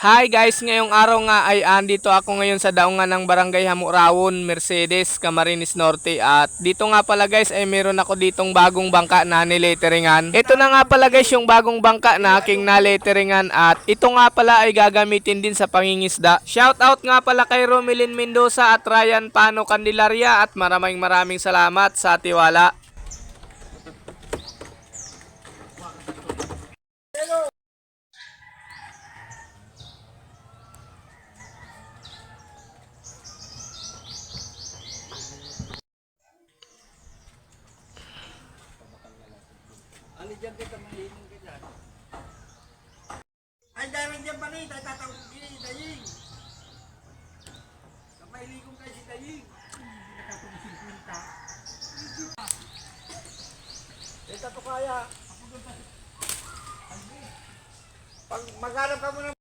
Hi guys, ngayong araw nga ay andito ako ngayon sa daungan ng Barangay Hamurawon, Mercedes, Camarines Norte at dito nga pala guys ay meron ako ditong bagong bangka na nileteringan. Ito na nga pala guys yung bagong bangka na aking naleteringan at ito nga pala ay gagamitin din sa pangingisda. Shout out nga pala kay Romilin Mendoza at Ryan Pano Candelaria at maraming maraming salamat sa tiwala. Ay, dahil dyan pa rin, tatatawag ko si Daying. Kapay ligong kay si Daying. Ito to kaya. Pag maghanap ka mo